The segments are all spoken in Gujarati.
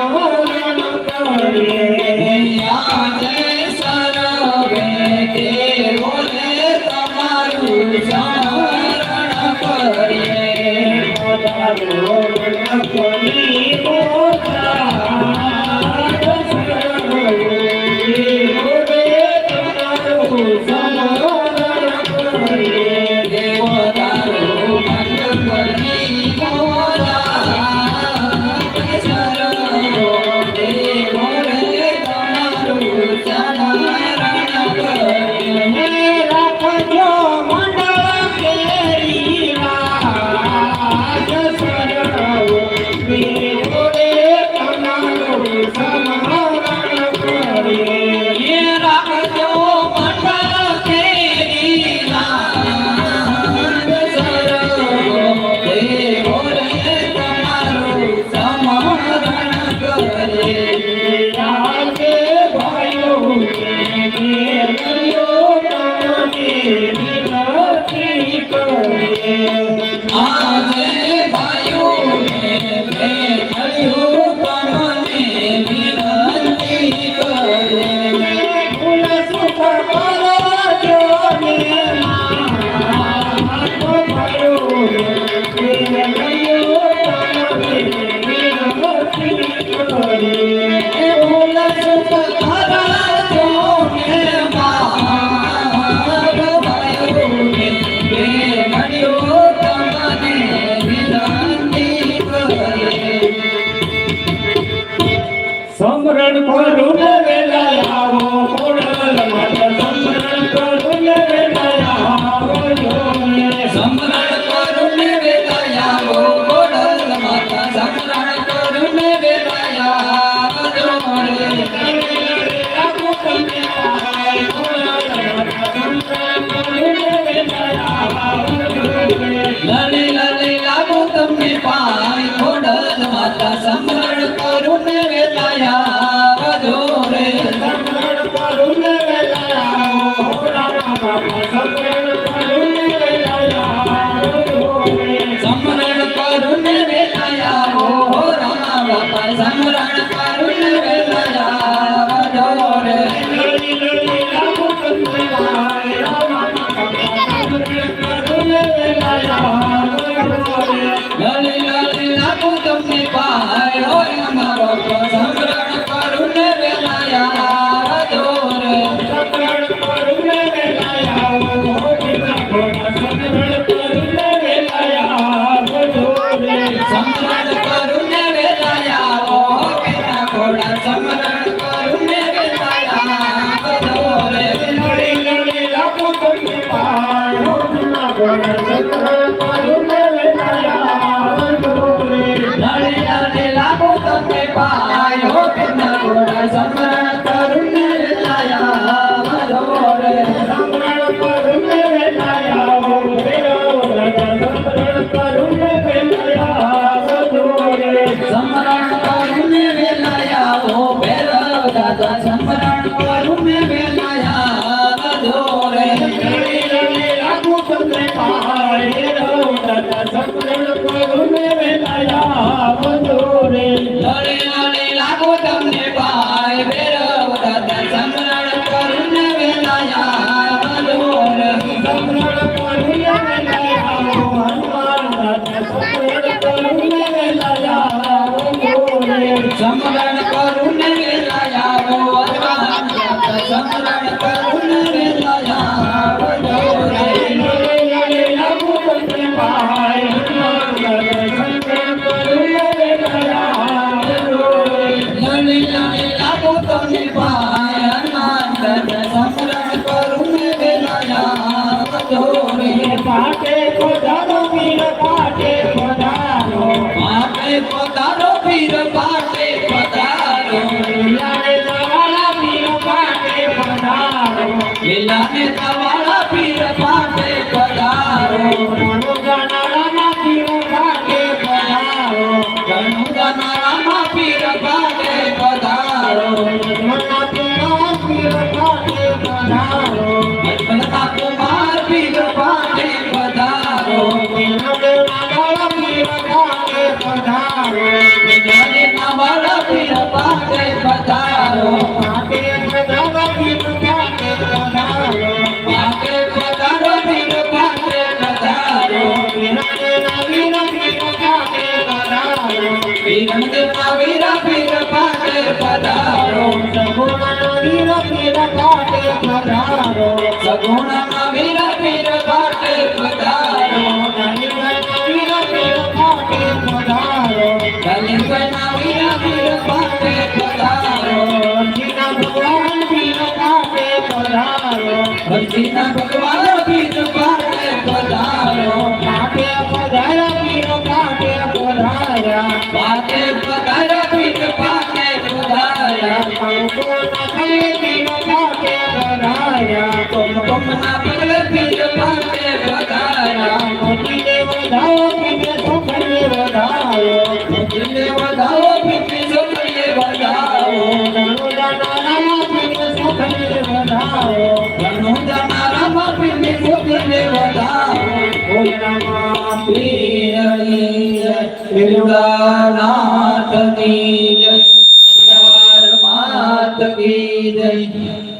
Oh. કોડલ માતા લાગુ તમને પાય. હો કેના ઘોડા Don't have કી જય માત કી જય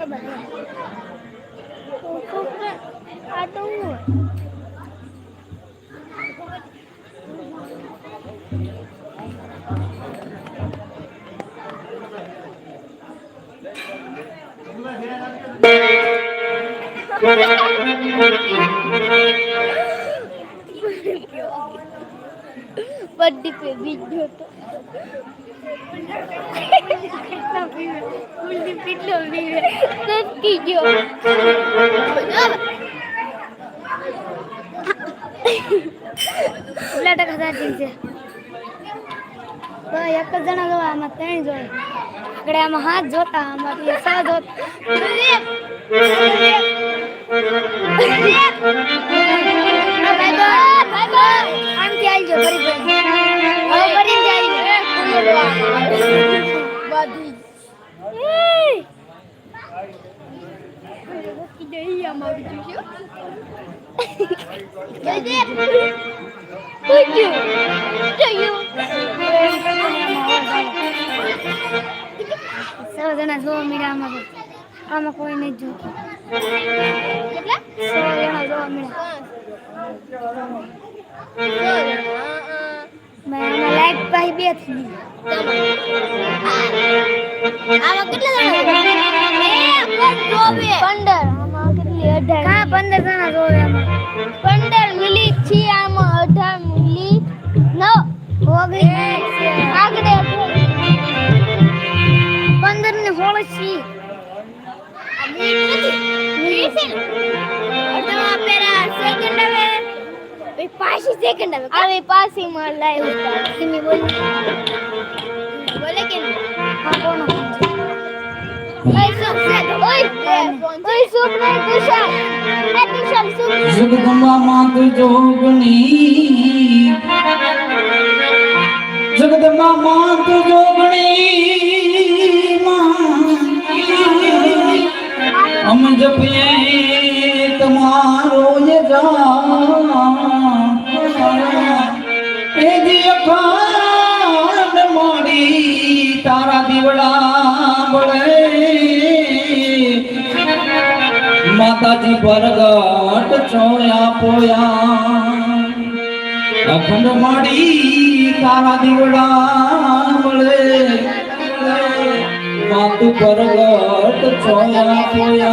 છે બધા આ તો બર્થડે પે બીજો તો કેટલો પીવે સસ્કી ગયો લાટા ખાતા છે તો એક જ જણા જોવા આમાં ત્રણ જોય આગળ આમાં હાથ જોતા આમાં આમાં કોઈ નહીં જોતું. કેટલા સો જણા જોવા મળ્યા લાઈક પાઈ બે થઈ આમાં કેટલા જણા પંદર. આમાં કેટલી? અઢાર. હા પંદર જણા જોવે આમાં? પંદર મિલી છે આમાં અઢાર મિલી. નવ. ઓગણીસ આગળ પંદર ને સોળ पाँच ही सेकंड है अरे पाँच ही मार लाए होता सिमी बोल बोले कि हाँ कौन ओए सुन ओए ओए सुन मैं तुषार मैं तुषार सुन जुग गंगा मात जोगनी। जगदमा मात जोगणी माँ। અમ જપીએ તમારો એ રામ એ જી અખાણ મોડી તારા દીવડા બળે માતાજી પરગટ છોયા પોયા. અખંડ મોડી તારા દીવડા બળે મત પરગટ છોયા পড়িয়া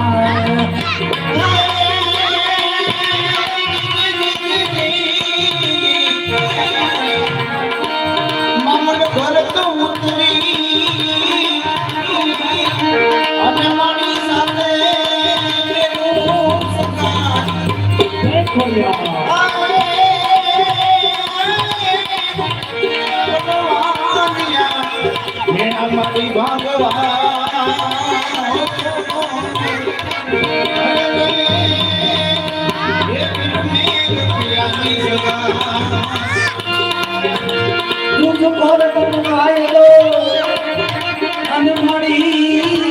मुझको बनाए दो अनमड़ी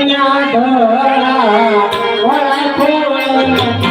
ભણ્યા ભરા ભરા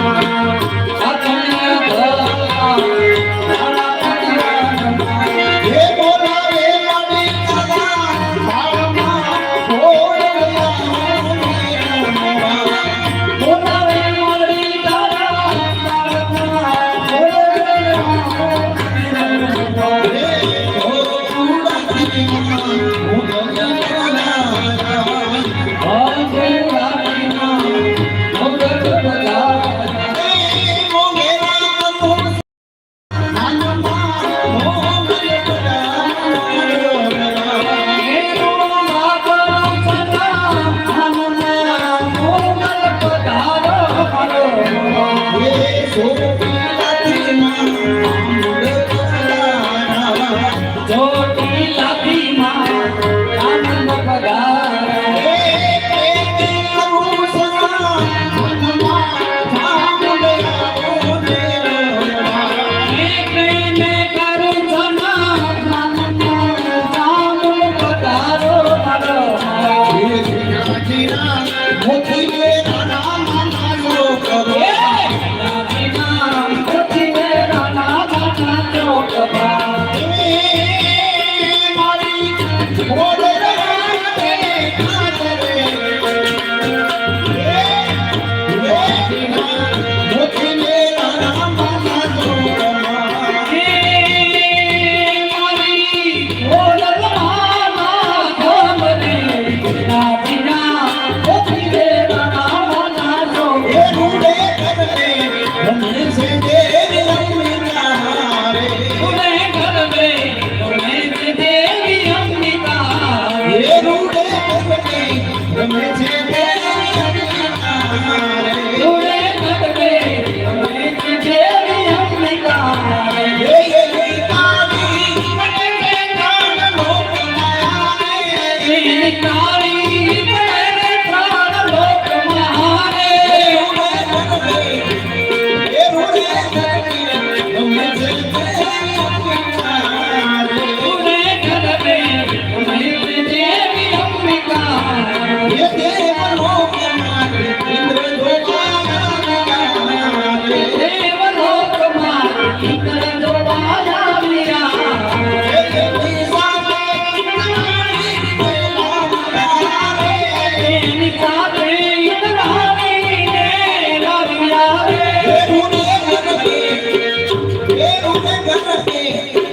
પ્રગટે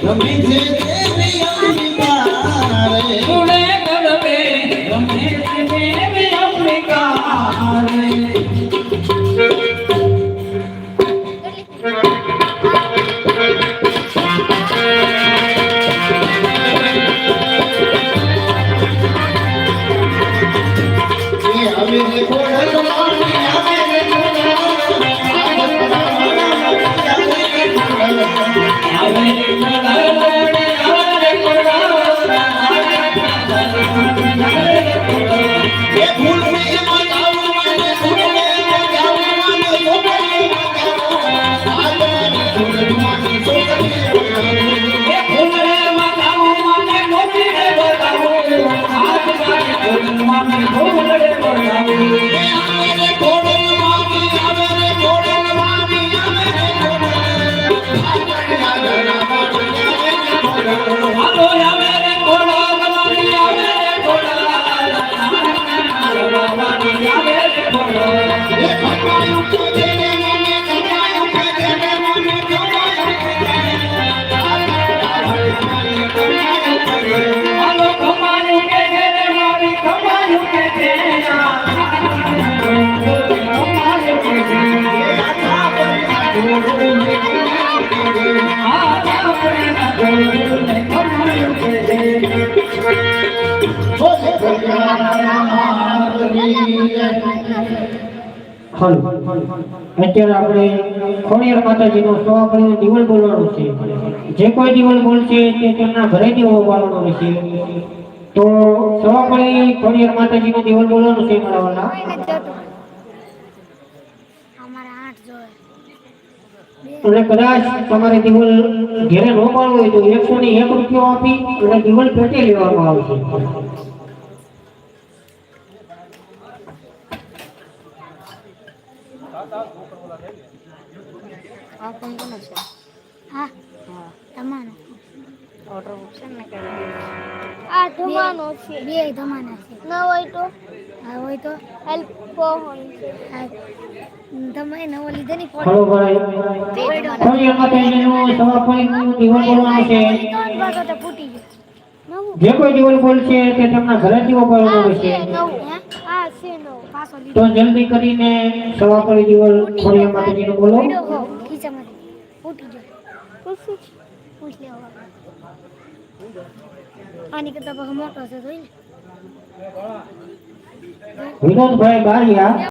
રમે છે. એ કમાયું હલો. અત્યારે આપણે ખોડિયાર માતાજીનો સો આપણે દિવલ બોલવાનું છે. જે કોઈ દિવલ બોલશે તે તેમના ઘરે દીવો બોલવાનો રહેશે. તો સો આપણે ખોડિયાર માતાજીનો દિવલ બોલવાનું છે મારા વાલા? અને કદાચ તમારે દિવલ ઘેરે ન પાડવું હોય તો એકસો ને એક રૂપિયો આપી અને દિવલ પેટી લેવામાં આવશે. આ ફોન કોનો છે? હા. તમારો. ઓર્ડર છે ને કે આ ધમાનો છે. બે. ધમાના છે. ન હોય તો? હા હોય તો. હેલ્પ છે હા. તમે નવો લીધો ની ફોન હલો ભાઈ ખોડિયાર માતાજીનું સો આપણે દિવલ બોલવાનું છે. ફૂટી ગયો. નવું. જે કોઈ દિવલ બોલશે તે તેમના ઘરે જીવો બોલવાનો છે. નવું હે આ છે નવું પાછો લીધો તો જલ્દી કરીને સવા પર દિવલ ખોડિયાર માતાજીનો બોલો. આની કરતા મોટો છે જોઈ વિનોદભાઈ બારિયા.